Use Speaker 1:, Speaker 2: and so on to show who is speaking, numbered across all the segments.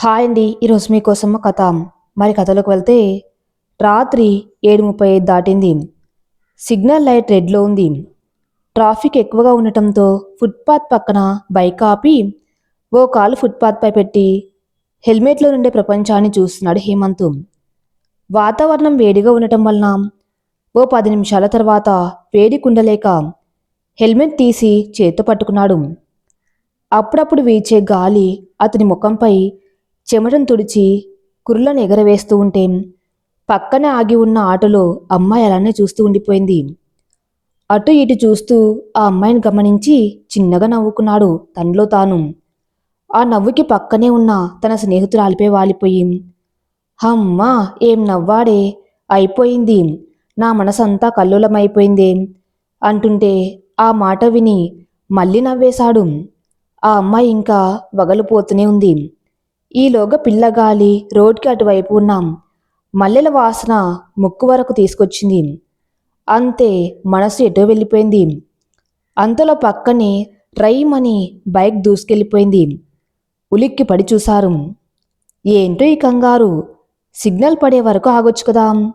Speaker 1: Hi అండి ఈరోజు మీకోసం కథ. మరి కథలోకి వెళ్తే రాత్రి ఏడు ముప్పై ఐదు దాటింది. సిగ్నల్ లైట్ రెడ్లో ఉంది. ట్రాఫిక్ ఎక్కువగా ఉండటంతో ఫుట్పాత్ పక్కన బైక్ ఆపి ఓ కాలు ఫుట్పాత్పై పెట్టి హెల్మెట్లో నుండే ప్రపంచాన్ని చూస్తున్నాడు హేమంత్. వాతావరణం వేడిగా ఉండటం వలన ఓ పది నిమిషాల తర్వాత వేడి కుండలేక హెల్మెట్ తీసి చేత్తో పట్టుకున్నాడు. అప్పుడప్పుడు వీచే గాలి అతని ముఖంపై చెమటను తుడిచి కుర్రలను ఎగరవేస్తూ ఉంటే పక్కనే ఆగి ఉన్న ఆటోలో అమ్మాయి అలానే చూస్తూ ఉండిపోయింది. అటు ఇటు చూస్తూ ఆ అమ్మాయిని గమనించి చిన్నగా నవ్వుకున్నాడు తనలో తాను. ఆ నవ్వుకి పక్కనే ఉన్న తన స్నేహితురాలిపై వాలిపోయి హమ్మా ఏం నవ్వాడే? అయిపోయింది. నా మనసంతా కల్లోలమైపోయిందే అంటుంటే ఆ మాట విని మళ్ళీ నవ్వేశాడు. ఆ అమ్మాయి ఇంకా వగలిపోతూనే ఉంది. ఈలోగా పిల్లగాలి రోడ్కి అటువైపు ఉన్నాం. మల్లెల వాసన ముక్కు వరకు తీసుకొచ్చింది. అంతే మనసు ఎటో వెళ్ళిపోయింది. అంతలో పక్కనే రైమని బైక్ దూసుకెళ్ళిపోయింది. ఉలిక్కి పడి చూశారు. ఏంటో ఈ కంగారు? సిగ్నల్ పడే వరకు ఆగొచ్చు కదా?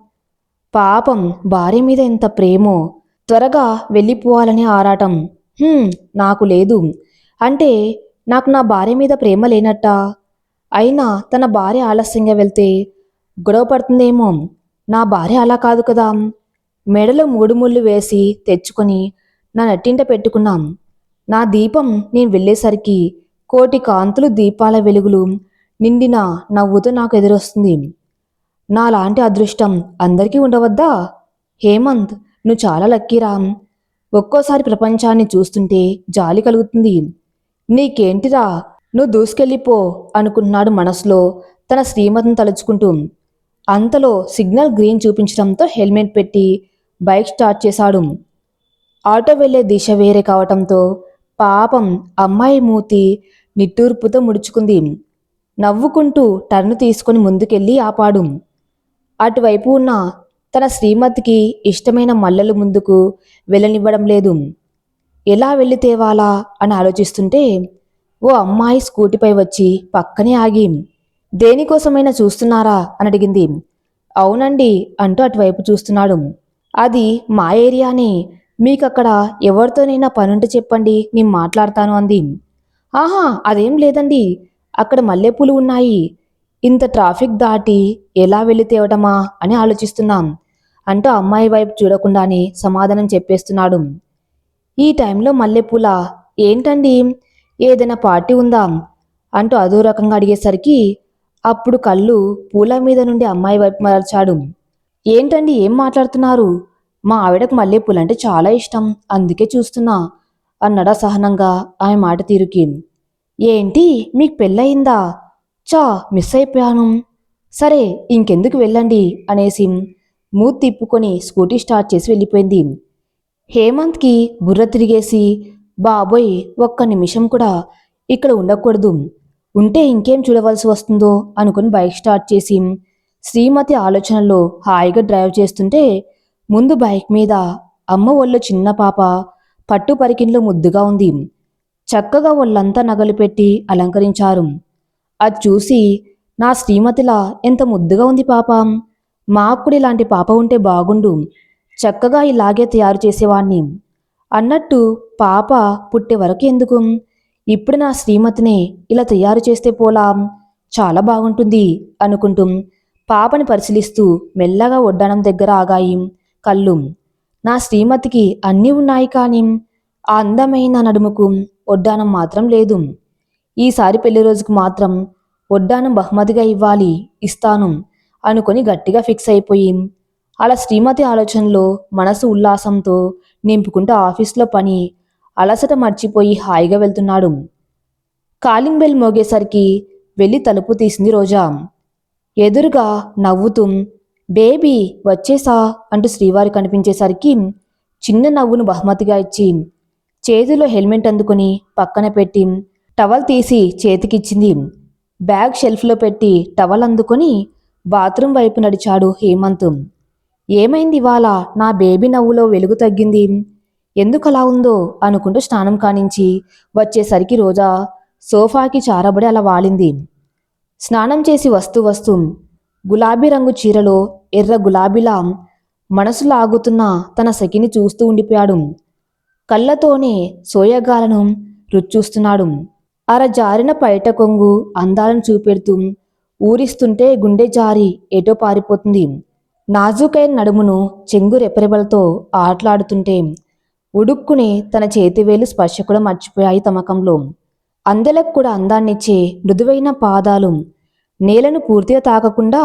Speaker 1: పాపం భార్య మీద ఎంత ప్రేమో? త్వరగా వెళ్ళిపోవాలని ఆరాటం. నాకు లేదు. అంటే నాకు నా భార్య మీద ప్రేమ లేనట్టా? అయినా తన భార్య ఆలస్యంగా వెళ్తే గొడవ పడుతుందేమో? నా భార్య అలా కాదు కదా. మెడలో మూడు ముళ్ళు వేసి తెచ్చుకొని నా నట్టింట పెట్టుకున్నాం. నా దీపం నేను వెళ్ళేసరికి కోటి కాంతులు దీపాల వెలుగులు నిండిన నవ్వుతో నాకు ఎదురొస్తుంది. నాలాంటి అదృష్టం అందరికీ ఉండవద్దా? హేమంత్ నువ్వు చాలా లక్కీరామ్ ఒక్కోసారి ప్రపంచాన్ని చూస్తుంటే జాలి కలుగుతుంది. నీకేంటిరా? నువ్వు దూసుకెళ్ళిపో అనుకున్నాడు మనసులో తన శ్రీమతిని తలుచుకుంటూ. అంతలో సిగ్నల్ గ్రీన్ చూపించడంతో హెల్మెట్ పెట్టి బైక్ స్టార్ట్ చేశాడు. ఆటో వెళ్ళే దిశ వేరే కావటంతో పాపం అమ్మాయి మూతి నిట్టూర్పుతో ముడుచుకుంది. నవ్వుకుంటూ టర్ను తీసుకొని ముందుకెళ్ళి ఆపాడు. అటువైపు ఉన్న తన శ్రీమతికి ఇష్టమైన మల్లెలు ముందుకు వెళ్ళనివ్వడం లేదు. ఎలా వెళ్ళి తేవాలా అని ఆలోచిస్తుంటే ఓ అమ్మాయి స్కూటీపై వచ్చి పక్కనే ఆగి దేనికోసమైనా చూస్తున్నారా? అని అడిగింది. అవునండి అంటూ అటువైపు చూస్తున్నాడు. అది మా ఏరియానే మీకక్కడ ఎవరితోనైనా పనుంటే చెప్పండి నేను మాట్లాడతాను అంది. ఆహా అదేం లేదండి. అక్కడ మల్లెపూలు ఉన్నాయి. ఇంత ట్రాఫిక్ దాటి ఎలా వెళ్ళి తేవటమా అని ఆలోచిస్తున్నాం అంటూ అమ్మాయి వైపు చూడకుండానే సమాధానం చెప్పేస్తున్నాడు. ఈ టైంలో మల్లెపూల? ఏంటండి? ఏదైనా పార్టీ ఉందా? అంటూ అదో రకంగా అడిగేసరికి అప్పుడు కళ్ళు పూల మీద నుండి అమ్మాయి వైపు మరచాడు. ఏంటండి ఏం మాట్లాడుతున్నారు? మా ఆవిడకు మల్లెపూలు అంటే చాలా ఇష్టం అందుకే చూస్తున్నా అన్నాడు అసహనంగా ఆమె మాట తీరుకి. ఏంటి? మీకు పెళ్ళయిందా? చా మిస్ అయిపోయాను. సరే ఇంకెందుకు వెళ్ళండి అనేసి మూతి తిప్పుకొని స్కూటీ స్టార్ట్ చేసి వెళ్ళిపోయింది. హేమంత్కి బుర్ర తిరిగేసి బాబోయ్ ఒక్క నిమిషం కూడా ఇక్కడ ఉండకూడదు. ఉంటే ఇంకేం చూడవలసి వస్తుందో అనుకుని బైక్ స్టార్ట్ చేసి శ్రీమతి ఆలోచనలో హాయిగా డ్రైవ్ చేస్తుంటే ముందు బైక్ మీద అమ్మ ఒళ్ళో చిన్న పాప పట్టు పరికిన్లో ముద్దుగా ఉంది. చక్కగా ఒళ్ళంతా నగలు పెట్టి అలంకరించారు. అది చూసి నా శ్రీమతిలా ఎంత ముద్దుగా ఉంది పాప. మాకు కూడా ఇలాంటి పాప ఉంటే బాగుండు. చక్కగా ఇలాగే తయారు చేసేవాణ్ణి. అన్నట్టు పాప పుట్టే వరకు ఎందుకు? ఇప్పుడు నా శ్రీమతినే ఇలా తయారు చేస్తే పోలా. చాలా బాగుంటుంది అనుకుంటూ పాపని పరిశీలిస్తూ మెల్లగా ఒడ్డానం దగ్గర ఆగాయి కళ్ళు. నా శ్రీమతికి అన్నీ ఉన్నాయి కానీ ఆ అందమైన నడుముకు ఒడ్డానం మాత్రం లేదు. ఈసారి పెళ్ళి రోజుకు మాత్రం ఒడ్డానం బహుమతిగా ఇవ్వాలి ఇస్తాను అనుకొని గట్టిగా ఫిక్స్ అయిపోయి అలా శ్రీమతి ఆలోచనలో మనసు ఉల్లాసంతో నింపుకుంటూ ఆఫీస్లో పని అలసట మర్చిపోయి హాయిగా వెళ్తున్నాడు. కాలింగ్ బెల్ మోగేసరికి వెళ్ళి తలుపు తీసింది రోజా. ఎదురుగా నవ్వుతూ బేబీ వచ్చేసా అంటూ శ్రీవారి కనిపించేసరికి చిన్న నవ్వును బహుమతిగా ఇచ్చి చేతిలో హెల్మెట్ అందుకుని పక్కన పెట్టి టవల్ తీసి చేతికిచ్చింది. బ్యాగ్ షెల్ఫ్లో పెట్టి టవల్ అందుకొని బాత్రూం వైపు నడిచాడు హేమంత్. ఏమైంది ఇవాళ? నా బేబీ నవ్వులో వెలుగు తగ్గింది. ఎందుకు అలా ఉందో అనుకుంటూ స్నానం కానించి వచ్చేసరికి రోజా సోఫాకి చారబడి అలా వాలింది. స్నానం చేసి వస్తూ వస్తూ గులాబీ రంగు చీరలో ఎర్ర గులాబీలా మనసు లాగుతున్న తన సఖిని చూస్తూ ఉండిపోయాడు. కళ్ళతోనే సోయగాలను రుచూస్తున్నాడు అర జారిన పైట కొంగు అందాలను చూపెడుతూ ఊరిస్తుంటే గుండె జారి ఎటో పారిపోతుంది. నాజుకైన నడుమును చెంగు రెపరెపలతో ఆటలాడుతుంటే ఉడుక్కుని తన చేతివేలు స్పర్శ కూడా మర్చిపోయాయి తమకంలో అందెలకు కూడా అందాన్నిచ్చే మృదువైన పాదాలు నేలను పూర్తిగా తాకకుండా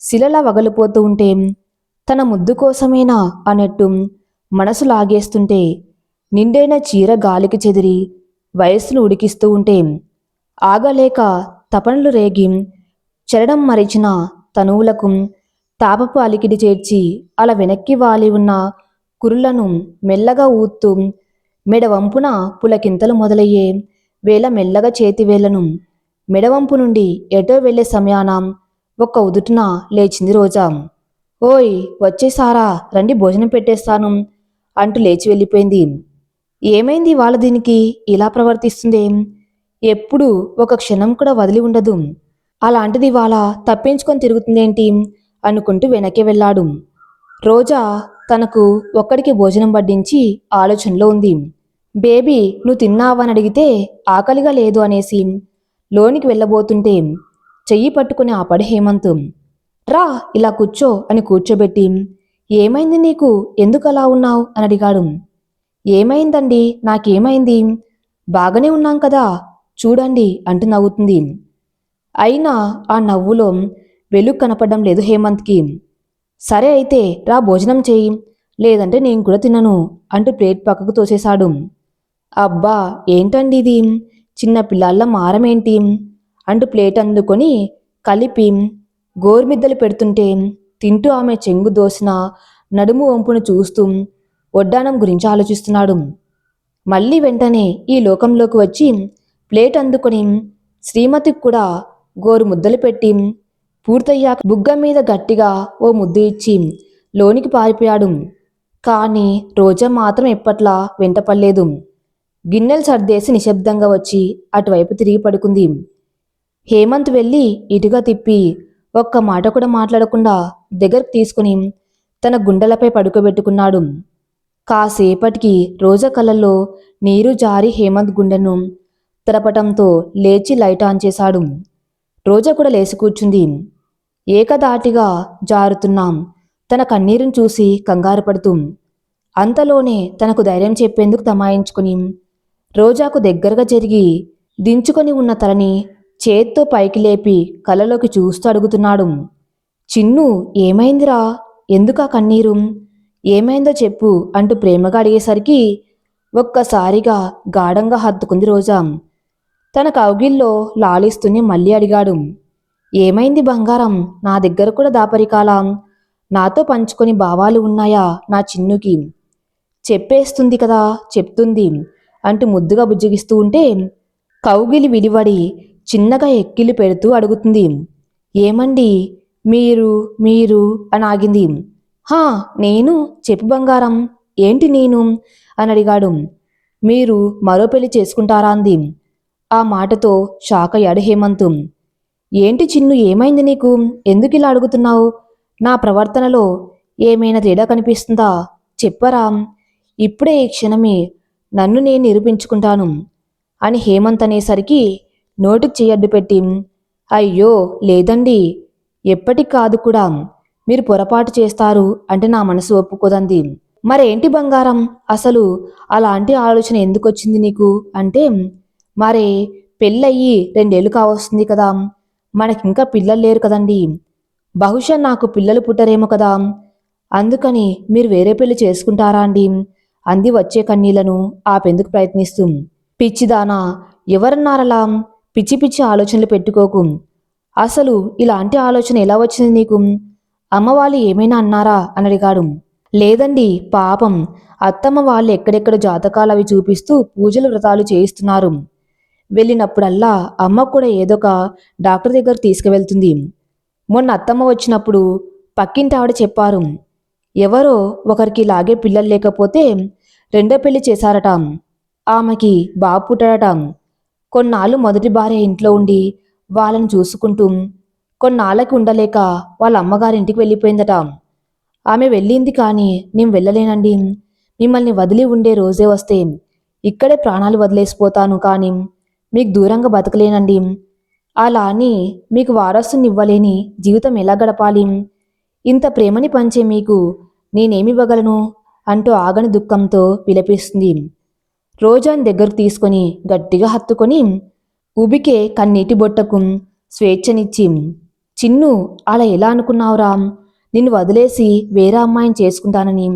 Speaker 1: శిలలా వగలిపోతూ ఉంటే తన ముద్దు కోసమేనా అన్నట్టు మనసు లాగేస్తుంటే నిండైన చీర గాలికి చెదిరి వయస్సును ఉడికిస్తూ ఉంటే ఆగలేక తపనలు రేగి చరణం మరిచిన తనువులకు తాపపు అలికిడి చేర్చి అలా వెనక్కి వాలి ఉన్న కురులను మెల్లగా ఊత్తూ మెడవంపున పులకింతలు మొదలయ్యే వేళ మెల్లగా చేతివేళ్ళను మెడవంపు నుండి ఎటో వెళ్ళే సమయాన ఒక్క ఉదుటున లేచింది రోజా. ఓయ్ వచ్చేసారా రండి భోజనం పెట్టేస్తాను అంటూ లేచి వెళ్ళిపోయింది. ఏమైంది వాళ్ళ దీనికి ఇలా ప్రవర్తిస్తుంది ఎప్పుడు ఒక క్షణం కూడా వదిలి ఉండదు. అలాంటిది వాళ్ళ తప్పించుకొని తిరుగుతుందేంటి? అనుకుంటూ వెనక్కి వెళ్ళాడు. రోజా తనకు ఒక్కడికి భోజనం వడ్డించి ఆలోచనలో ఉంది. బేబీ నువ్వు తిన్నావని అడిగితే ఆకలిగా లేదు అనేసి లోనికి వెళ్ళబోతుంటే చెయ్యి పట్టుకుని ఆపడు హేమంత్. రా ఇలా కూర్చో అని కూర్చోబెట్టి ఏమైంది నీకు? ఎందుకు అలా ఉన్నావు? అని అడిగాడు. ఏమైందండి? నాకేమైంది? బాగానే ఉన్నాం కదా? చూడండి అంటూ నవ్వుతుంది. అయినా ఆ నవ్వులో వెలుగు కనపడడం లేదు హేమంత్కి. సరే అయితే రా భోజనం చేయి. లేదంటే నేను కూడా తినను అంటూ ప్లేట్ పక్కకు తోసేశాడు. అబ్బా ఏంటండి ఇది? చిన్న పిల్లల మారమేంటి? అంటూ ప్లేట్ అందుకొని కలిపి గోరుమిద్దలు పెడుతుంటే తింటూ ఆమె చెంగు దోసిన నడుము వంపును చూస్తూ వడ్డానం గురించి ఆలోచిస్తున్నాడు. మళ్ళీ వెంటనే ఈ లోకంలోకి వచ్చి ప్లేట్ అందుకొని శ్రీమతికి కూడా గోరు ముద్దలు పెట్టి పూర్తయ్యాక బుగ్గ మీద గట్టిగా ఓ ముద్దు ఇచ్చి లోనికి పారిపోయాడు. కానీ రోజా మాత్రం ఎప్పట్లా వెంటపడలేదు. గిన్నెలు సర్దేసి నిశ్శబ్దంగా వచ్చి అటువైపు తిరిగి పడుకుంది. హేమంత్ వెళ్ళి ఇటుగా తిప్పి ఒక్క మాట కూడా మాట్లాడకుండా దగ్గరకు తీసుకుని తన గుండెలపై పడుకోబెట్టుకున్నాడు. కాసేపటికి రోజా కళ్ళల్లో నీరు జారి హేమంత్ గుండెను తెరపటంతో లేచి లైట్ ఆన్ చేశాడు. రోజా కూడా లేచి కూర్చుంది. ఏకదాటిగా జారుతున్నాం. తన కన్నీరును చూసి కంగారు పడుతూ అంతలోనే తనకు ధైర్యం చెప్పేందుకు తమాయించుకుని రోజాకు దగ్గరగా జరిగి దించుకొని ఉన్న తలని చేత్తో పైకి లేపి కళ్ళలోకి చూస్తూ అడుగుతున్నాడు. చిన్ను ఏమైందిరా? ఎందుకా కన్నీరు? ఏమైందో చెప్పు అంటూ ప్రేమగా అడిగేసరికి ఒక్కసారిగా గాఢంగా హత్తుకుంది రోజా. తన కౌగిల్లో లాలిస్తూనే మళ్ళీ అడిగాడు. ఏమైంది బంగారం? నా దగ్గర కూడా దాపరికాలం నాతో పంచుకొని భావాలు ఉన్నాయా నా చిన్నుకి? చెప్పేస్తుంది కదా చెప్తుంది అంటూ ముద్దుగా బుజ్జగిస్తూ ఉంటే కౌగిలి విడివడి చిన్నగా ఎక్కిలి పెడుతూ అడుగుతుంది. ఏమండి? మీరు మీరు అని ఆగింది. హా నేను? చెప్పు బంగారం. ఏంటి నేను? అని అడిగాడు. మీరు మరో పెళ్ళి చేసుకుంటారా అంది. ఆ మాటతో షాక్ అయ్యాడు హేమంత్. ఏంటి చిన్ను ఏమైంది నీకు? ఎందుకు ఇలా అడుగుతున్నావు? నా ప్రవర్తనలో ఏమైనా తేడా కనిపిస్తుందా? చెప్పరా. ఇప్పుడే ఈ క్షణమే నన్ను నేను నిరూపించుకుంటాను అని హేమంత్ అనేసరికి నోటికి చెయ్యడ్డు పెట్టి అయ్యో లేదండి ఎప్పటికి కాదు కూడా మీరు పొరపాటు చేస్తారు అంటే నా మనసు ఒప్పుకోదంది. మరేంటి బంగారం? అసలు అలాంటి ఆలోచన ఎందుకు వచ్చింది నీకు? అంటే మరే పెళ్ళయ్యి రెండేళ్ళు కావస్తుంది కదా. మనకింకా పిల్లలు లేరు కదండి. బహుశా నాకు పిల్లలు పుట్టరేమో కదా. అందుకని మీరు వేరే పెళ్ళి చేసుకుంటారా అండి? అంది వచ్చే కన్నీళ్ళను ఆపేందుకు ప్రయత్నిస్తూ. పిచ్చిదానా ఎవరన్నారలా? పిచ్చి పిచ్చి ఆలోచనలు పెట్టుకోకు. అసలు ఇలాంటి ఆలోచన ఎలా వచ్చింది నీకు? అమ్మ వాళ్ళు ఏమైనా అన్నారా? అని అడిగాడు. లేదండి పాపం. అత్తమ్మ వాళ్ళు ఎక్కడెక్కడ జాతకాలు అవి చూపిస్తూ పూజలు వ్రతాలు చేయిస్తున్నారు. వెళ్ళినప్పుడల్లా అమ్మ కూడా ఏదొక డాక్టర్ దగ్గర తీసుకువెళ్తుంది. మొన్న అత్తమ్మ వచ్చినప్పుడు పక్కింటి ఆవిడ చెప్పారు ఎవరో ఒకరికి లాగే పిల్లలు లేకపోతే రెండో పెళ్ళి చేశారట. ఆమెకి బాబు పుట్టాడట. కొన్నాళ్ళు మొదటి భార్య ఇంట్లో ఉండి వాళ్ళని చూసుకుంటూ కొన్నాళ్ళకి ఉండలేక వాళ్ళ అమ్మగారింటికి వెళ్ళిపోయిందట. ఆమె వెళ్ళింది కానీ నేను వెళ్ళలేనండి. మిమ్మల్ని వదిలి ఉండే రోజే వస్తే ఇక్కడే ప్రాణాలు వదిలేసిపోతాను కానీ మీకు దూరంగా బతకలేనండి. అలా అని మీకు వారసుని ఇవ్వలేని జీవితం ఎలా గడపాలి? ఇంత ప్రేమని పంచే మీకు నేనేమివ్వగలను? అంటూ ఆగని దుఃఖంతో విలపిస్తుంది. రోజాని దగ్గరకు తీసుకొని గట్టిగా హత్తుకొని ఉబికే కన్నీటి బొట్టకు స్వేచ్ఛనిచ్చి చిన్ను అలా ఎలా అనుకున్నావురా? నిన్ను వదిలేసి వేరే అమ్మాయిని చేసుకుంటానని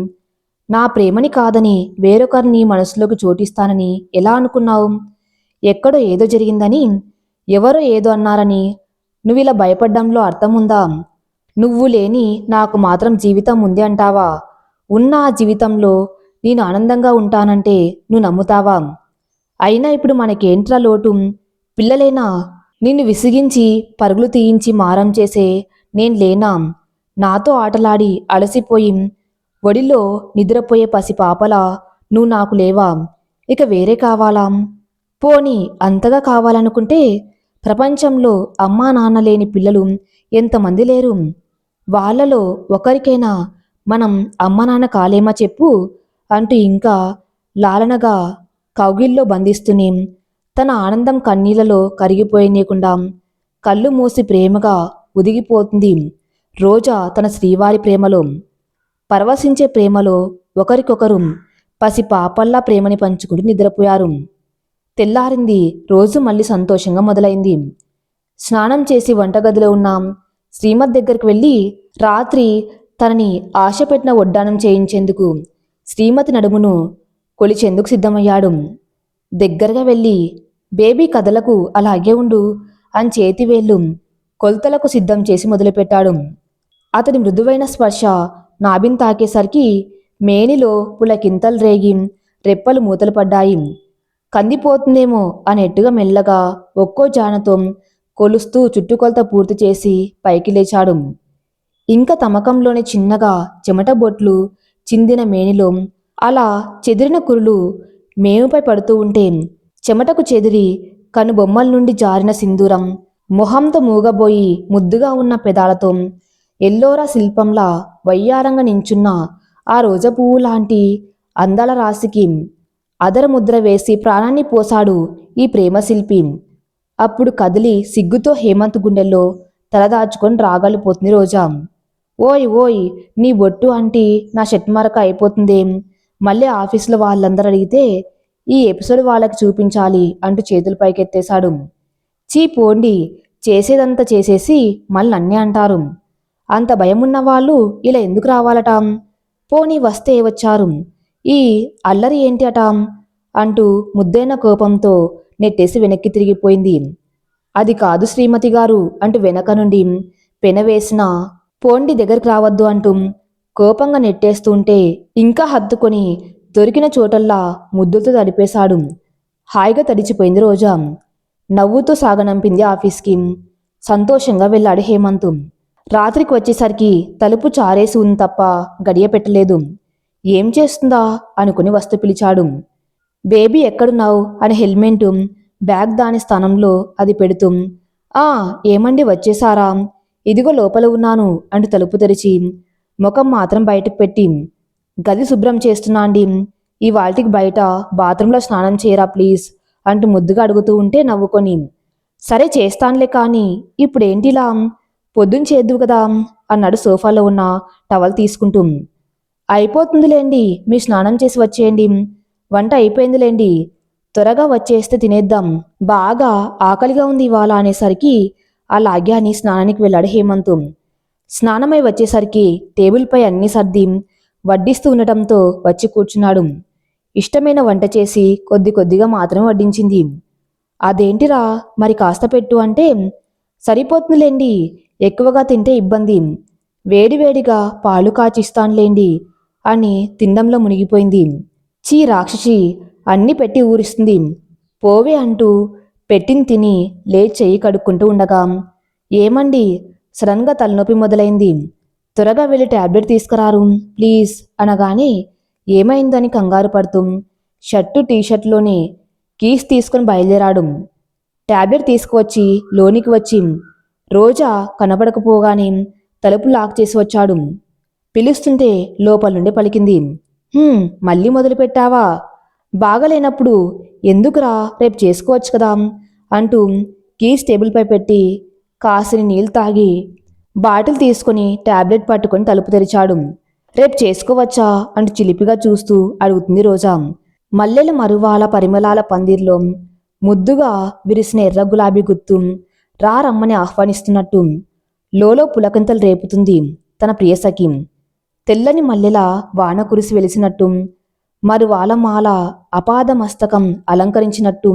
Speaker 1: నా ప్రేమని కాదని వేరొకరిని మనసులోకి చోటిస్తానని ఎలా అనుకున్నావు? ఎక్కడో ఏదో జరిగిందని? ఎవరో ఏదో అన్నారని? నువ్వు ఇలా భయపడ్డంలో అర్థముందా? నువ్వు లేని నాకు మాత్రం జీవితం ఉంది అంటావా? ఉన్న ఆ జీవితంలో నేను ఆనందంగా ఉంటానంటే నువ్వు నమ్ముతావా? అయినా ఇప్పుడు మనకేంట్రా లోటు? పిల్లలేనా? నిన్ను విసిగించి పరుగులు తీయించి మారం చేసే నేను లేనా? నాతో ఆటలాడి అలసిపోయి ఒడిలో నిద్రపోయే పసి పాపలా నువ్వు నాకు లేవా? ఇక వేరే కావాలా? పోని అంతగా కావాలనుకుంటే ప్రపంచంలో అమ్మా నాన్న లేని పిల్లలు ఎంతమంది లేరు? వాళ్ళలో ఒకరికైనా మనం అమ్మ నాన్న కాలేమా చెప్పు? అంటూ ఇంకా లాలనగా కౌగిల్లో బంధిస్తూనే తన ఆనందం కన్నీళ్ళలో కరిగిపోయనీయకుండా కళ్ళు మూసి ప్రేమగా ఉదిగిపోతుంది రోజా తన శ్రీవారి ప్రేమలో. పరవశించే ప్రేమలో ఒకరికొకరు పసి పాపల్లా ప్రేమని పంచుకుంటూ నిద్రపోయారు. తెల్లారింది. రోజు మళ్ళీ సంతోషంగా మొదలైంది. స్నానం చేసి వంటగదిలో ఉన్నాం. శ్రీమద్ దగ్గరికి వెళ్ళి రాత్రి తనని ఆశ పెట్టిన వడ్డానం చేయించేందుకు శ్రీమతి నడుమును కొలిచేందుకు సిద్ధమయ్యాడు. దగ్గరగా వెళ్ళి బేబీ కథలకు అలాగే ఉండు అని చేతివేళ్ళు కొలతలకు సిద్ధం చేసి మొదలుపెట్టాడు. అతని మృదువైన స్పర్శ నాభిని తాకేసరికి మేనిలో పులకింతలు రేగి రెప్పలు మూతలు పడ్డాయి. కందిపోతుందేమో అనేట్టుగా మెల్లగా ఒక్కో జానతో కొలుస్తూ చుట్టుకొలత పూర్తి చేసి పైకి లేచాడు. ఇంకా తమకంలోని చిన్నగా చెమట బొట్లు చిందిన మేనిలో అలా చెదిరిన కురులు మేముపై పడుతూ ఉంటే చెమటకు చెదిరి కనుబొమ్మల నుండి జారిన సింధూరం మొహంతో మూగబోయి ముద్దుగా ఉన్న పెదాలతో ఎల్లోరా శిల్పంలా వయ్యారంగా నించున్న ఆ రోజా పువ్వు లాంటి అందాల రాశికి అదర ముద్ర వేసి ప్రాణాన్ని పోసాడు ఈ ప్రేమ శిల్పి అప్పుడు కదిలి సిగ్గుతో హేమంత్ గుండెల్లో తలదాచుకొని రాగాలిపోతుంది రోజా. ఓయ్ ఓయ్ నీ బొట్టు అంటే నా షట్మరక అయిపోతుందేం. మళ్ళీ ఆఫీసులో వాళ్ళందరూ అడిగితే ఈ ఎపిసోడ్ వాళ్ళకి చూపించాలి అంటూ చేతులు పైకెత్తేశాడు. చీ పోండి చేసేదంతా చేసేసి మళ్ళీ అన్నీ అంటారు. అంత భయమున్న వాళ్ళు ఇలా ఎందుకు రావాలట? పోనీ వస్తే వచ్చారు. ఈ అల్లరి ఏంటి అట అంటూ ముద్దైన కోపంతో నెట్టేసి వెనక్కి తిరిగిపోయింది. అది కాదు శ్రీమతి గారు అంటూ వెనక నుండి పెనవేసిన పోండి దగ్గరికి రావద్దు అంటూ కోపంగా నెట్టేస్తుంటే ఇంకా హత్తుకొని దొరికిన చోటల్లా ముద్దులతో తడిపేశాడు. హాయిగా తడిచిపోయింది రోజా. నవ్వుతూ సాగనంపింది ఆఫీస్కి. సంతోషంగా వెళ్ళాడు హేమంత్. రాత్రికి వచ్చేసరికి తలుపు చారేసి ఉంది తప్ప గడియ పెట్టలేదు. ఏం చేస్తుందా? అనుకుని వస్తు పిలిచాడు. బేబీ ఎక్కడున్నావు? అని హెల్మెట్ బ్యాగ్ దాని స్థానంలో అది పెడుతూ ఆ ఏమండి వచ్చేసారా ఇదిగో లోపల ఉన్నాను అంటూ తలుపు తెరిచి ముఖం మాత్రం బయటకు పెట్టి గది శుభ్రం చేస్తున్నా అండి. ఈ వాల్టికి బయట బాత్రూంలో స్నానం చేయరా ప్లీజ్? అంటూ ముద్దుగా అడుగుతూ ఉంటే నవ్వుకొని సరే చేస్తానులే కానీ ఇప్పుడేంటిలా? పొద్దున్న చేద్దు కదా? అన్నాడు సోఫాలో ఉన్న టవల్ తీసుకుంటూ. అయిపోతుందిలేండి. మీ స్నానం చేసి వచ్చేయండి. వంట అయిపోయిందిలేండి. త్వరగా వచ్చేస్తే తినేద్దాం. బాగా ఆకలిగా ఉంది ఇవాళ అనేసరికి ఆ లాగ్యాని స్నానానికి వెళ్ళాడు హేమంత్. స్నానమై వచ్చేసరికి టేబుల్పై అన్ని సర్ది వడ్డిస్తూ ఉండటంతో వచ్చి కూర్చున్నాడు. ఇష్టమైన వంట చేసి కొద్ది కొద్దిగా మాత్రమే వడ్డించింది. అదేంటిరా? మరి కాస్త పెట్టు అంటే సరిపోతుందిలేండి. ఎక్కువగా తింటే ఇబ్బంది. వేడివేడిగా పాలు కాచిస్తానులేండి. అని తిండంలో మునిగిపోయింది. చీ రాక్షసి అన్ని పెట్టి ఊరిస్తుంది. పోవే అంటూ పెట్టిన తిని లేచేయి చెయ్యి కడుక్కుంటూ ఉండగా ఏమండి? సడన్గా తలనొప్పి మొదలైంది. త్వరగా వెళ్ళి టాబ్లెట్ తీసుకురారు ప్లీజ్ అనగానే ఏమైందని కంగారు పడుతూ షర్టు టీషర్ట్లోని కీస్ తీసుకుని బయలుదేరాడు. ట్యాబ్లెట్ తీసుకువచ్చి లోనికి వచ్చి రోజా కనబడకపోగానే తలుపు లాక్ చేసి వచ్చాడు. పిలుస్తుంటే లోపల నుండి పలికింది మళ్ళీ మొదలు పెట్టావా బాగలేనప్పుడు ఎందుకురా? రేపు చేసుకోవచ్చు కదా అంటూ కీస్ టేబుల్పై పెట్టి కాసిని నీళ్ళు తాగి బాటిల్ తీసుకుని టాబ్లెట్ పట్టుకొని తలుపు తెరిచాడు. రేపు చేసుకోవచ్చా? అంటూ చిలిపిగా చూస్తూ అడుగుతుంది రోజా. మల్లెల మరువాల పరిమళాల పందిర్లో ముద్దుగా విరిసిన ఎర్ర గులాబీ గుత్తు రా రమ్మని ఆహ్వానిస్తున్నట్టు లోలో పులకంతలు రేపుతుంది తన ప్రియసఖి తెల్లని మల్లెల వాన కురిసి వెలిసినట్టు మరువాలమాల అపాద మస్తకం అలంకరించినట్టు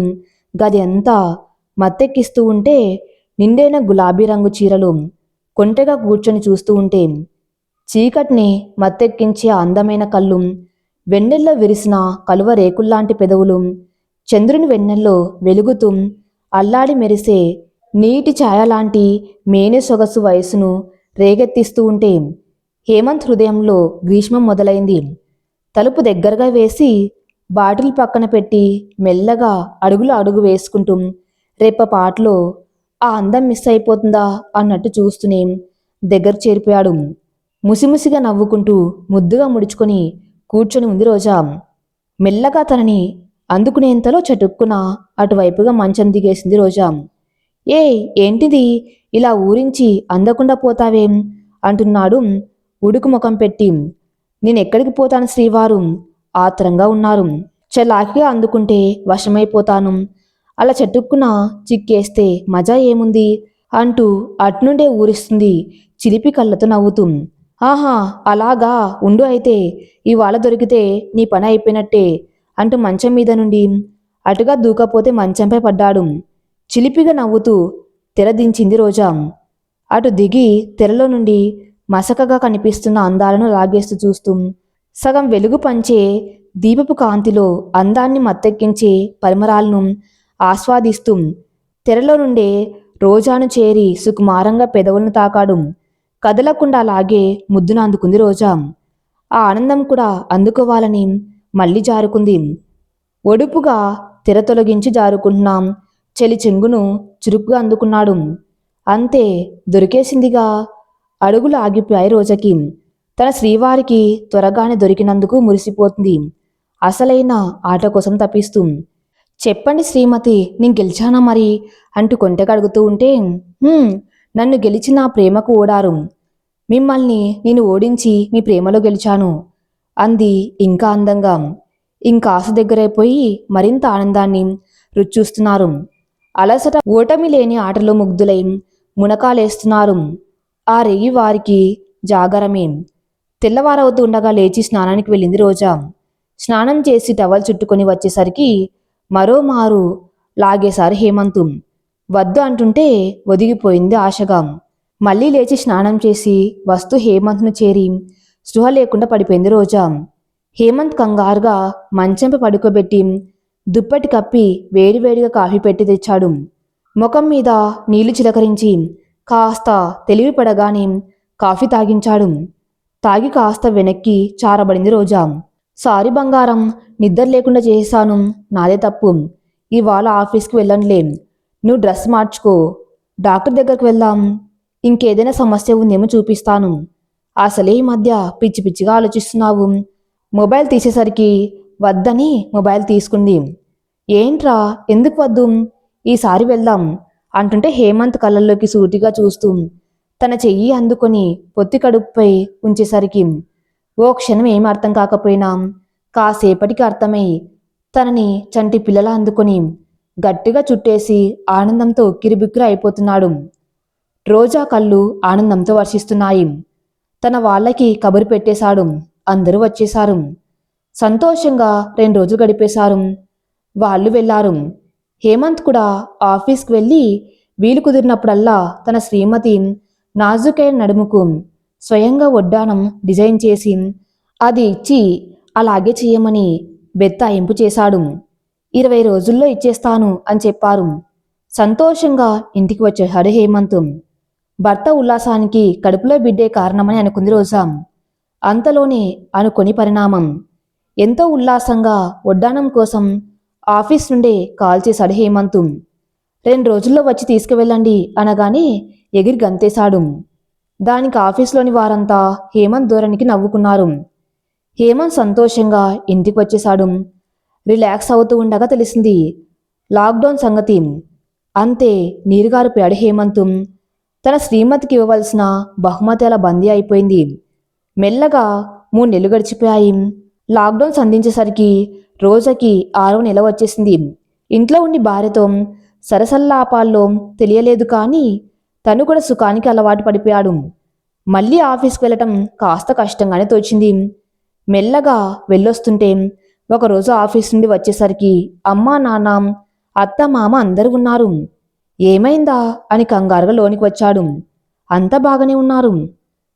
Speaker 1: గది అంతా మత్తెక్కిస్తూ ఉంటే నిండైన గులాబీ రంగు చీరలు కొంటెగా కూర్చొని చూస్తూ ఉంటే చీకటిని మత్తెక్కించే అందమైన కళ్ళు వెన్నెల్లో విరిసిన కలువ రేకుల్లాంటి పెదవులు చంద్రుని వెన్నెల్లో వెలుగుతూ అల్లాడి మెరిసే నీటి ఛాయ లాంటి మేనె సొగసు వయసును రేగెత్తిస్తూ ఉంటే హేమంత్ హృదయంలో గ్రీష్మం మొదలైంది. తలుపు దగ్గరగా వేసి బాటిల్ పక్కన పెట్టి మెల్లగా అడుగులు అడుగు వేసుకుంటూ రేప పాటలో ఆ అందం మిస్ అయిపోతుందా? అన్నట్టు చూస్తూనే దగ్గర చేరిపోయాడు. ముసిముసిగా నవ్వుకుంటూ ముద్దుగా ముడుచుకొని కూర్చొని ఉంది రోజా. మెల్లగా తనని అందుకునేంతలో చటుక్కున అటువైపుగా మంచం దిగేసింది రోజా. ఏ ఏంటిది? ఇలా ఊరించి అందకుండా పోతావేం? అంటున్నాడు ఉడుకు ముఖం పెట్టి నేనెక్కడికి పోతాను శ్రీవారు? ఆత్రంగా ఉన్నారు. చలాకిగా అందుకుంటే వశమైపోతాను. అలా చెట్టుక్కున చిక్కేస్తే మజా ఏముంది అంటూ అట్నుండే ఊరిస్తుంది చిలిపి కళ్ళతో నవ్వుతూ. ఆహా అలాగా? ఉండు అయితే. ఇవాళ దొరికితే నీ పని అయిపోయినట్టే అంటూ మంచం మీద నుండి అటుగా దూకపోతే మంచంపై పడ్డాడు. చిలిపిగా నవ్వుతూ తెరదించింది రోజా అటు దిగి తెరలో నుండి మసకగా కనిపిస్తున్న అందాలను లాగేస్తూ చూస్తూ సగం వెలుగు పంచే దీపపు కాంతిలో అందాన్ని మత్తెక్కించే పరిమరాలను ఆస్వాదిస్తూ తెరలో నుండే రోజాను చేరి సుకుమారంగా పెదవులను తాకాడు కదలకుండా అలాగే ముద్దును అందుకుంది రోజా. ఆ ఆనందం కూడా అందుకోవాలని మళ్ళీ జారుకుంది. ఒడుపుగా తెర తొలగించి జారుకుంటున్నాం చెలి చెంగును చురుకుగా అందుకున్నాడు. అంతే దొరికేసిందిగా అడుగులు ఆగిపోయాయి రోజకి. తన శ్రీవారికి త్వరగానే దొరికినందుకు మురిసిపోతుంది. అసలైన ఆట కోసం తప్పిస్తూ. చెప్పండి శ్రీమతి నేను గెలిచానా మరి? అంటూ కొంటగడుగుతూ అడుగుతూ ఉంటే నన్ను గెలిచి నా ప్రేమకు ఓడారు. మిమ్మల్ని నేను ఓడించి మీ ప్రేమలో గెలిచాను అంది ఇంకా అందంగా. ఇంకా ఆశ దగ్గరైపోయి మరింత ఆనందాన్ని రుచూస్తున్నారు అలసట ఓటమి లేని ఆటలో ముగ్ధులై మునకాలేస్తున్నారు. ఆ రెయ్యి వారికి జాగరమే? తెల్లవారవుతూ ఉండగా లేచి స్నానానికి వెళ్ళింది రోజా. స్నానం చేసి టవల్ చుట్టుకొని వచ్చేసరికి మరోమారు లాగేశారు హేమంతు. వద్దు అంటుంటే ఒదిగిపోయింది ఆశగా. మళ్ళీ లేచి స్నానం చేసి వస్తూ హేమంత్ను చేరి స్పృహ లేకుండా పడిపోయింది రోజా. హేమంత్ కంగారుగా మంచంపై పడుకోబెట్టి దుప్పటి కప్పి వేడివేడిగా కాఫీ పెట్టి తెచ్చాడు. ముఖం మీద నీళ్ళు చిలకరించి కాస్త తెలివిపడగానే కాఫీ తాగించాడు. తాగి కాస్త వెనక్కి చారబడింది రోజా. సారీ బంగారం నిద్ర లేకుండా చేశాను. నాదే తప్పు. ఇవాళ ఆఫీస్కి వెళ్ళనులే. నువ్వు డ్రెస్ మార్చుకో. డాక్టర్ దగ్గరకు వెళ్దాం. ఇంకేదైనా సమస్య ఉందేమో చూపిస్తాను. అసలే ఈ మధ్య పిచ్చి పిచ్చిగా ఆలోచిస్తున్నావు. మొబైల్ తీసేసరికి వద్దని మొబైల్ తీసుకుంది. ఏంట్రా? ఎందుకు వద్దు? ఈసారి వెళ్దాం. అంటుంటే హేమంత్ కళ్ళల్లోకి సూటిగా చూస్తూ తన చెయ్యి అందుకొని పొత్తి కడుపుపై ఉంచేసరికి ఓ క్షణం ఏం అర్థం కాకపోయినా కాసేపటికి అర్థమై తనని చంటి పిల్లల అందుకొని గట్టిగా చుట్టేసి ఆనందంతో ఉక్కిరిబిక్కిరి అయిపోతున్నాడు. రోజా కళ్ళు ఆనందంతో వర్షిస్తున్నాయి. తన వాళ్ళకి కబురు పెట్టేశాడు. అందరూ వచ్చేశారు. సంతోషంగా రెండు రోజులు గడిపేశారు. వాళ్ళు వెళ్ళారు. హేమంత్ కూడా ఆఫీస్కి వెళ్ళి వీలు కుదిరినప్పుడల్లా తన శ్రీమతి నాజుకైన నడుముకు స్వయంగా ఒడ్డానం డిజైన్ చేసి అది ఇచ్చి అలాగే చేయమని బెత్తాయింపు చేశాడు. ఇరవై రోజుల్లో ఇచ్చేస్తాను అని చెప్పారు. సంతోషంగా ఇంటికి వచ్చేశాడు హేమంత్. భర్త ఉల్లాసానికి కడుపులో బిడ్డే కారణమని అనుకుంది రోజా. అంతలోనే అనుకొని పరిణామం. ఎంతో ఉల్లాసంగా ఒడ్డానం కోసం ఆఫీస్ నుండే కాల్ చేశాడు హేమంతు. రెండు రోజుల్లో వచ్చి తీసుకువెళ్ళండి అనగానే ఎగిరి గంతేశాడు. దానికి ఆఫీస్లోని వారంతా హేమంత్ ధోరణికి నవ్వుకున్నారు. హేమంత్ సంతోషంగా ఇంటికి వచ్చేశాడు. రిలాక్స్ అవుతూ ఉండగా తెలిసింది లాక్డౌన్ సంగతి. అంతే నీరుగారిపోయాడు హేమంత్. తన శ్రీమతికి ఇవ్వవలసిన బహుమతి అలా బందీ అయిపోయింది. మెల్లగా మూడు నెలలు గడిచిపోయాయి. లాక్డౌన్ సంధించేసరికి రోజాకి ఆరో నెల వచ్చేసింది. ఇంట్లో ఉండి భార్యతో సరసల్లాపాల్లో తెలియలేదు కానీ తను కూడా సుఖానికి అలవాటు పడిపోయాడు. మళ్ళీ ఆఫీస్కి వెళ్ళటం కాస్త కష్టంగానే తోచింది. మెల్లగా వెళ్ళొస్తుంటే ఒకరోజు ఆఫీస్ నుండి వచ్చేసరికి అమ్మా నాన్న అత్త మామ అందరూ ఉన్నారు. ఏమైందా అని కంగారుగా లోనికి వచ్చాడు. అంతా బాగానే ఉన్నారు.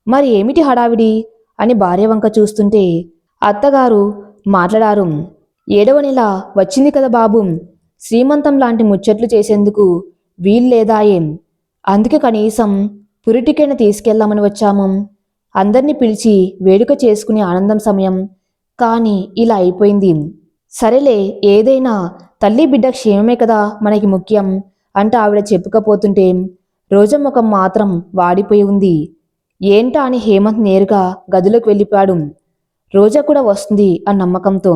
Speaker 1: మరి ఏమిటి హడావిడి అని భార్య వంక చూస్తుంటే అత్తగారు మాట్లాడారు. ఏడవ నెల వచ్చింది కదా బాబు. శ్రీమంతం లాంటి ముచ్చట్లు చేసేందుకు వీల్లేదాయేం అందుకే కనీసం పురిటికైనా తీసుకెళ్దామని వచ్చాము. అందరినీ పిలిచి వేడుక చేసుకునే ఆనందం సమయం. కానీ ఇలా అయిపోయింది. సరేలే ఏదైనా తల్లి బిడ్డ క్షేమమే కదా మనకి ముఖ్యం అంటే ఆవిడ చెప్పుకపోతుంటే రోజమ్మకం మాత్రం వాడిపోయి ఉంది. ఏంటా అని హేమంత్ నేరుగా గదిలోకి వెళ్ళిపోయాడు. రోజా కూడా వస్తుంది ఆ నమ్మకంతో.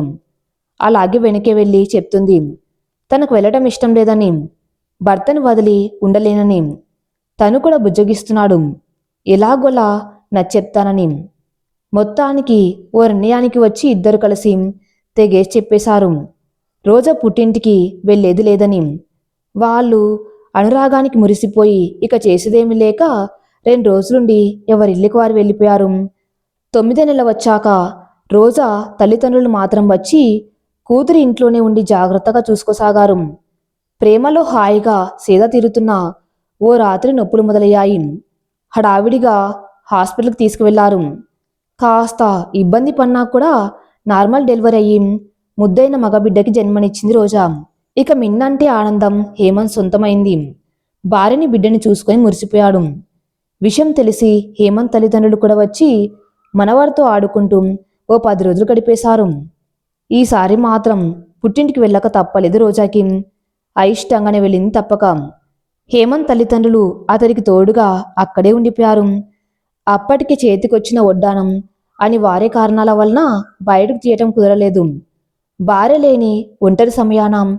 Speaker 1: అలాగే వెనకే వెళ్ళి చెప్తుంది తనకు వెళ్ళటం ఇష్టం లేదని భర్తను వదిలి ఉండలేనని తను కూడా బుజ్జగిస్తున్నాడు ఎలాగోలా నచ్చెప్తానని మొత్తానికి ఓ నిర్ణయానికి వచ్చి ఇద్దరు కలిసి తెగేసి చెప్పేశారు రోజా పుట్టింటికి వెళ్ళేది లేదని. వాళ్ళు అనురాగానికి మురిసిపోయి ఇక చేసేదేమీ లేక రెండు రోజులుండి ఎవరిల్లికి వారు వెళ్ళిపోయారు. తొమ్మిదో నెల వచ్చాక రోజా తల్లిదండ్రులు మాత్రం వచ్చి కూతురి ఇంట్లోనే ఉండి జాగ్రత్తగా చూసుకోసాగారు. ప్రేమలో హాయిగా సేద తీరుతున్న ఓ రాత్రి నొప్పులు మొదలయ్యాయి. హడావిడిగా హాస్పిటల్కి తీసుకువెళ్ళారు. కాస్త ఇబ్బంది పన్నా కూడా నార్మల్ డెలివరీ అయ్యి ముద్దైన మగబిడ్డకి జన్మనిచ్చింది రోజా. ఇక మిన్నంటే ఆనందం హేమంత్ సొంతమైంది. భార్యని బిడ్డని చూసుకొని మురిసిపోయాడు. విషయం తెలిసి హేమంత్ తల్లిదండ్రులు కూడా వచ్చి మనవారితో ఆడుకుంటూ ఓ పది రోజులు గడిపేశారు. ఈసారి మాత్రం పుట్టింటికి వెళ్ళక తప్పలేదు రోజాకి. అయిష్టంగానే వెళ్ళింది తప్పక. హేమంత్ తల్లిదండ్రులు అతనికి తోడుగా అక్కడే ఉండిపోయారు. అప్పటికి చేతికొచ్చిన వడ్డానం అని వారే కారణాల వలన బయటకు తీయటం కుదరలేదు. భార్య లేని ఒంటరి సమయాన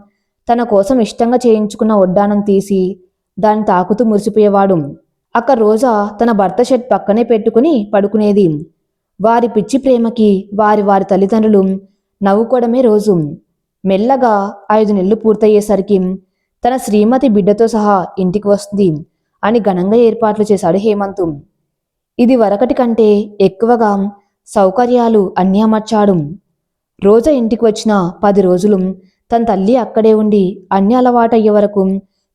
Speaker 1: తన కోసం ఇష్టంగా చేయించుకున్న వడ్డానం తీసి దాన్ని తాకుతూ మురిసిపోయేవాడు. అక్క రోజా తన భర్త షర్ట్ పక్కనే పెట్టుకుని పడుకునేది. వారి పిచ్చి ప్రేమకి వారి వారి తల్లిదండ్రులు నవ్వుకోవడమే రోజు. మెల్లగా ఐదు నెలలు పూర్తయ్యేసరికి తన శ్రీమతి బిడ్డతో సహా ఇంటికి వస్తుంది అని ఘనంగా ఏర్పాట్లు చేశాడు హేమంతు. ఇది వరకటి కంటే ఎక్కువగా సౌకర్యాలు అన్నీ అమర్చాడు. రోజా ఇంటికి వచ్చిన పది రోజులు తన తల్లి అక్కడే ఉండి అన్ని అలవాటయ్యే వరకు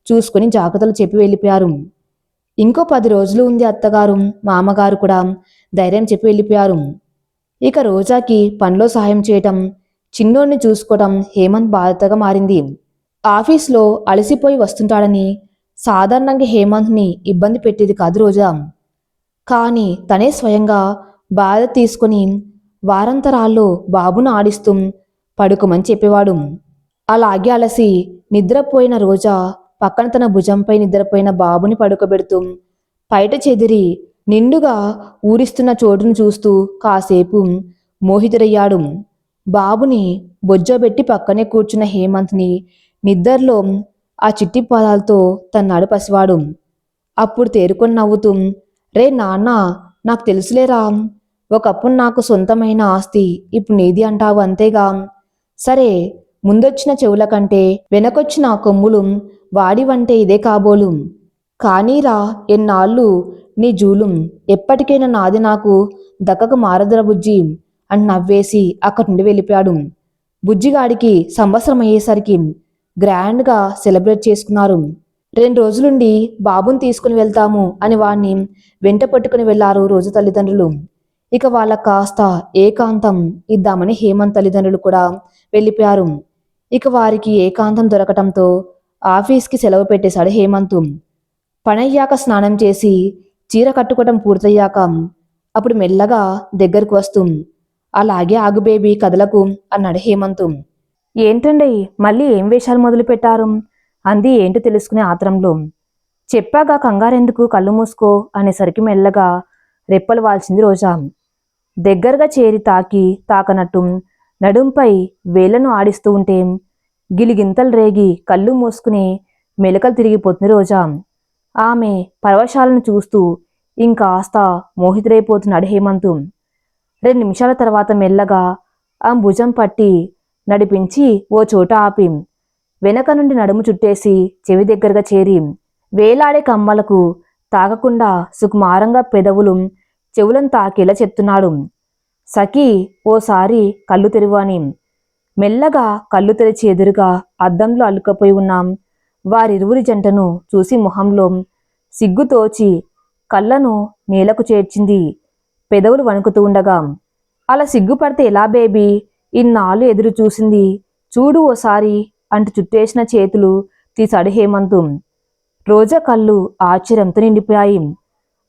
Speaker 1: చూసుకుని జాగ్రత్తలు చెప్పి వెళ్ళిపోయారు. ఇంకో పది రోజులు ఉంది అత్తగారు మామగారు కూడా ధైర్యం చెప్పి వెళ్ళిపోయారు. ఇక రోజాకి పనిలో సహాయం చేయటం చిన్నోడిని చూసుకోవటం హేమంత్ బాధ్యతగా మారింది. ఆఫీస్లో అలసిపోయి వస్తుంటాడని సాధారణంగా హేమంత్ని ఇబ్బంది పెట్టేది కాదు రోజా. కానీ తనే స్వయంగా బాధ్యత తీసుకుని వారంతరాల్లో బాబును ఆడిస్తూ పడుకోమని చెప్పేవాడు. అలాగే అలసి నిద్రపోయిన రోజా పక్కన తన భుజంపై నిద్రపోయిన బాబుని పడుకోబెడుతూ బయట చెదిరి నిండుగా ఊరిస్తున్న చోటును చూస్తూ కాసేపు మోహితుడయ్యాడు. బాబుని బొజ్జోబెట్టి పక్కనే కూర్చున్న హేమంత్ని నిద్దర్లో ఆ చిట్టి పాదాలతో తన్నాడు పసివాడు. అప్పుడు తేరుకొని నవ్వుతూ రే నాన్న నాకు తెలుసులేరా ఒకప్పుడు నాకు సొంతమైన ఆస్తి ఇప్పుడు నీది అంటావు అంతేగా. సరే ముందొచ్చిన చెవుల కంటే వెనకొచ్చిన కొమ్ములు వాడివంటే ఇదే కాబోలు. కానీరా ఎన్నాళ్ళు నీ జూలుం. ఎప్పటికైనా నాది నాకు దక్కకు మారదుర బుజ్జి అని నవ్వేసి అక్కడి నుండి వెళ్ళిపోయాడు. బుజ్జిగాడికి సంవత్సరం అయ్యేసరికి గ్రాండ్గా సెలబ్రేట్ చేసుకున్నారు. రెండు రోజులుండి బాబుని తీసుకుని వెళ్తాము అని వాణ్ణి వెంట పట్టుకుని వెళ్ళారు రోజు తల్లిదండ్రులు. ఇక వాళ్ళ కాస్త ఏకాంతం ఇద్దామని హేమంత్ తల్లిదండ్రులు కూడా వెళ్ళిపోయారు. ఇక వారికి ఏకాంతం దొరకటంతో ఆఫీస్కి సెలవు పెట్టేశాడు హేమంతు. పనయ్యాక స్నానం చేసి చీర కట్టుకోవటం పూర్తయ్యాక అప్పుడు మెల్లగా దగ్గరకు వస్తూ అలాగే ఆగు బేబీ కదలకు అన్నాడు హేమంతు. ఏంటండి మళ్ళీ ఏం వేషాలు మొదలు పెట్టారు? అంది ఏంటో తెలుసుకునే ఆత్రంలో. చెప్పాగా కంగారెందుకు కళ్ళు మూసుకో అనేసరికి మెల్లగా రెప్పలు వాల్చింది రోజా. దగ్గరగా చేరి తాకి తాకనట్టు నడుంపై వేళ్ళను ఆడిస్తూ ఉంటే గిలిగింతలు రేగి కళ్ళు మూసుకుని మెలకలు తిరిగిపోతుంది రోజా. ఆమె పరవశాలను చూస్తూ ఇంకాస్త మోహితుడైపోతున్నాడు హేమంతు. రెండు నిమిషాల తర్వాత మెల్లగా ఆ భుజం పట్టి నడిపించి ఓ చోట ఆపి వెనక నుండి నడుము చుట్టేసి చెవి దగ్గరగా చేరి వేలాడే కమ్మలకు తాకకుండా సుకుమారంగా పెదవులు చెవులను తాకేలా చెప్తున్నాడు. సఖి ఓసారి కళ్ళు తెరువాని మెల్లగా కళ్ళు తెరిచి ఎదురుగా అద్దంలో అల్లుకపోయి ఉన్నాం వారిరువురి జంటను చూసి మొహంలో సిగ్గుతోచి కళ్ళను నేలకు చేర్చింది. పెదవులు వణుకుతూ ఉండగా అలా సిగ్గుపడితే ఎలా బేబీ? ఇన్నాళ్ళు ఎదురు చూసింది. చూడు ఓసారి అంటూ చుట్టేసిన చేతులు తీసాడు హేమంతు. రోజా కళ్ళు ఆశ్చర్యంతో నిండిపోయాయి.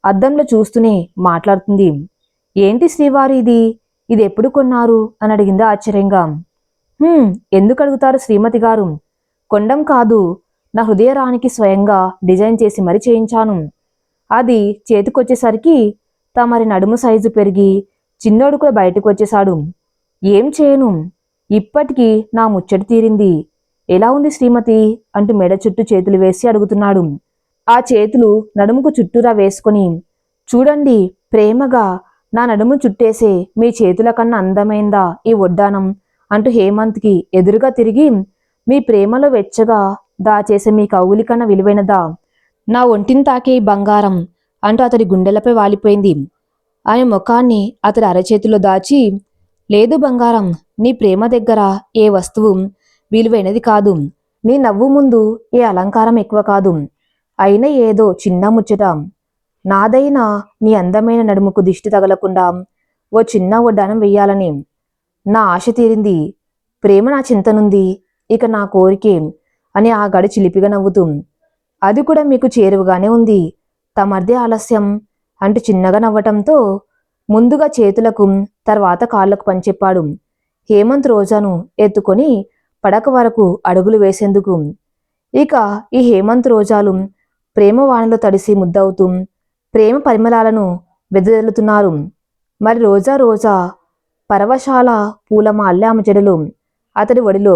Speaker 1: అద్దంలో చూస్తూనే మాట్లాడుతుంది. ఏంటి శ్రీవారిది ఇది? ఇది ఎప్పుడు కొన్నారు? అని అడిగింది ఆశ్చర్యంగా. ఎందుకు అడుగుతారు శ్రీమతి గారు? కొండం కాదు. నా హృదయరానికి స్వయంగా డిజైన్ చేసి మరీ చేయించాను. అది చేతికొచ్చేసరికి తమరి నడుము సైజు పెరిగి చిన్నోడు కూడా బయటకు వచ్చేశాడు ఏం చేయను? ఇప్పటికీ నా ముచ్చట తీరింది. ఎలా ఉంది శ్రీమతి? అంటూ మెడ చుట్టూ చేతులు వేసి అడుగుతున్నాడు. ఆ చేతులు నడుముకు చుట్టూరా వేసుకొని చూడండి ప్రేమగా నా నడుము చుట్టేసే మీ చేతుల కన్నా అందమైందా ఈ ఒడ్డానం అంటూ హేమంత్కి ఎదురుగా తిరిగి మీ ప్రేమలో వెచ్చగా దాచేసే మీ కౌలి కన్నా విలువైనదా? నా ఒంటిని తాకే బంగారం అంటూ అతడి గుండెలపై వాలిపోయింది. ఆమె ముఖాన్ని అతడి అరచేతిలో దాచి లేదు బంగారం నీ ప్రేమ దగ్గర ఏ వస్తువు విలువైనది కాదు. నీ నవ్వు ముందు ఏ అలంకారం ఎక్కువ కాదు. అయినా ఏదో చిన్న ముచ్చట. నాదైనా నీ అందమైన నడుముకు దిష్టి తగలకుండా ఓ చిన్న వడ్డానం వెయ్యాలని. నా ఆశ తీరింది. ప్రేమ నా చింతనుంది ఇక నా కోరికే అని ఆ గడి చిలిపిగా నవ్వుతూ అది కూడా మీకు చేరువుగానే ఉంది. తమర్దే ఆలస్యం అంటూ చిన్నగా నవ్వటంతో ముందుగా చేతులకు తర్వాత కాళ్ళకు పనిచెప్పాడు హేమంత్ రోజాను ఎత్తుకొని పడక వరకు అడుగులు వేసేందుకు. ఇక ఈ హేమంత్ రోజాలు ప్రేమ వాణిలో తడిసి ముద్దవుతూ ప్రేమ పరిమళాలను వెదజల్లుతున్నారు. మరి రోజా రోజా పరవశాల పూలమాల్లె ఆమె జడలు అతడి ఒడిలో.